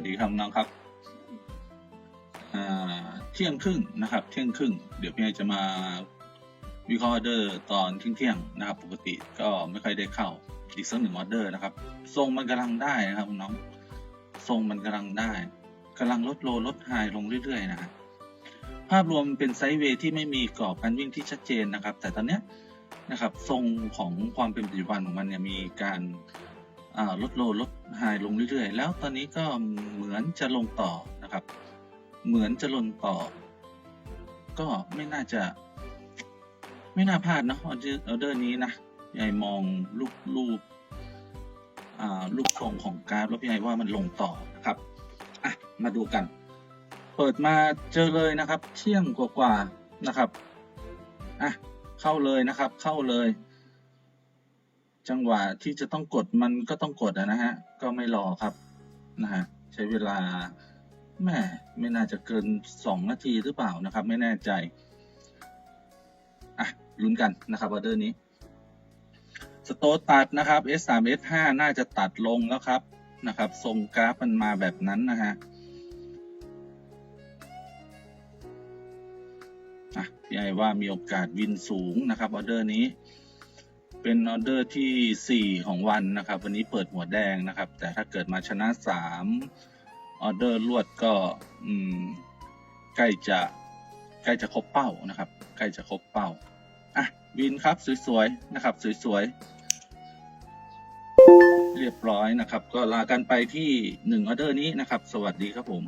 วัสดีครับน้องครับเที่ยงครึ่งนะครับ เที่ยงครึ่ง เดี๋ยวพี่ไอจะมาวิเคราะห์ออเดอร์ตอนเที่ยงๆนะครับ ปกติก็ไม่ค่อยได้เข้าอีกสักหนึ่งออเดอร์นะครับ ทรงมันกำลังได้นะครับน้องทรงมันกำลังได้กำลังลดโลลดไฮลงเรื่อยๆนะภาพรวมเป็นไซด์เวย์ที่ไม่มีกรอบการวิ่งที่ชัดเจนนะครับ แต่ตอนเนี้ยนะครับทรงของความเป็นปัจจุบันของมันเนี่ยมีการ ลดโลลดไฮลงเรื่อยๆ แล้วตอนนี้ก็เหมือนจะลงต่อนะครับ เหมือนจะลงต่อ ก็ไม่น่าจะ ไม่น่าพลาดนะออเดอร์นี้นะพี่ไอมองรูปรูปรูปทรงของกราฟแล้วพี่ไอว่ามันลงต่อนะครับอะมาดูกัน เปิดมาเจอเลยนะครับ เที่ยงกว่าๆนะครับอะเข้าเลยนะครับ เข้าเลย จังหวะที่จะต้องกดมันก็ต้องกดนะฮะ ก็ไม่รอครับนะฮะใช้เวลาแม่ไม่น่าจะเกินสองนาทีหรือเปล่านะครับ ไม่แน่ใจอะลุ้นกันนะครับออเดอร์นี้สโตร์ตัดนะครับ S3 S5 น่าจะตัดลงแล้วครับนะครับ ทรงกราฟมันมาแบบนั้นนะฮะอะพี่ไอว่ามีโอกาสวินสูงนะครับออเดอร์นี้ เป็นออเดอร์ที่ 4 ของวันนะครับ วันนี้เปิดหัวแดงนะครับ แต่ถ้าเกิดมาชนะ 3 ออเดอร์รวดก็ใกล้จะใกล้จะครบเป้านะครับ ใกล้จะครบเป้าอะวินครับสวยๆนะครับสวยๆเรียบร้อยนะครับ ก็ลากันไปที่1ออเดอร์นี้นะครับ สวัสดีครับผม